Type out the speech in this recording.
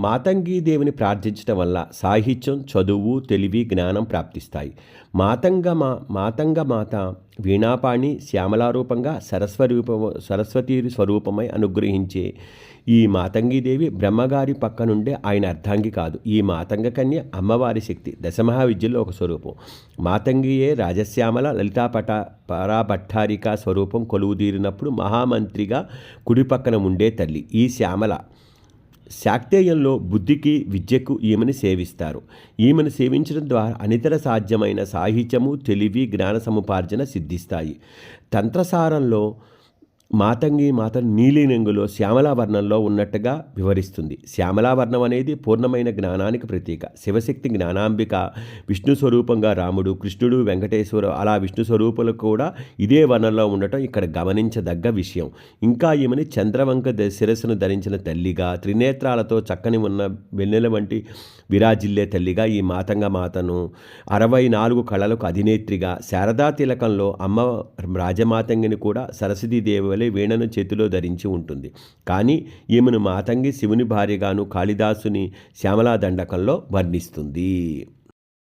మాతంగీదేవిని ప్రార్థించడం వల్ల సాహిత్యం చదువు తెలివి జ్ఞానం ప్రాప్తిస్తాయి. మాతంగ మా మాతంగ మాత వీణాపాణి శ్యామలారూపంగా సరస్వరూప సరస్వతి స్వరూపమై అనుగ్రహించే ఈ మాతంగీదేవి బ్రహ్మగారి పక్క నుండే ఆయన అర్ధాంగి కాదు. ఈ మాతంగ కన్య అమ్మవారి శక్తి దశమహావిద్యలో ఒక స్వరూపం. మాతంగియే రాజశ్యామల లలితాపట పరాభట్టారిక స్వరూపం కొలువుదీరినప్పుడు మహామంత్రిగా కుడి పక్కన ఉండే తల్లి. ఈ శ్యామల శాక్తేయంలో బుద్ధికి విద్యకు ఈమెను సేవిస్తారు. ఈమెను సేవించడం ద్వారా అనితర సాధ్యమైన సాహిత్యము తెలివి జ్ఞాన సముపార్జన సిద్ధిస్తాయి. తంత్రసారంలో మాతంగి మాత నీలినంగులో శ్యామలావర్ణంలో ఉన్నట్టుగా వివరిస్తుంది. శ్యామలావర్ణం అనేది పూర్ణమైన జ్ఞానానికి ప్రతీక. శివశక్తి జ్ఞానాంబిక విష్ణు స్వరూపంగా రాముడు కృష్ణుడు వెంకటేశ్వర అలా విష్ణు స్వరూపులు కూడా ఇదే వర్ణంలో ఉండటం ఇక్కడ గమనించదగ్గ విషయం. ఇంకా ఈమెని చంద్రవంక ద- శిరస్సును ధరించిన తల్లిగా త్రినేత్రాలతో చక్కని ఉన్న వెన్నెల వంటి విరాజిల్లే తల్లిగా ఈ మాతంగ మాతను అరవై నాలుగు కళలకు అధినేత్రిగా శారదా తిలకంలో అమ్మ రాజమాతంగిని కూడా సరస్వతీదేవి వలె వీణను చేతిలో ధరించి ఉంటుంది. కానీ ఈమెను మాతంగి శివుని భార్యగాను కాళిదాసుని శ్యామలా దండకంలో వర్ణిస్తుంది.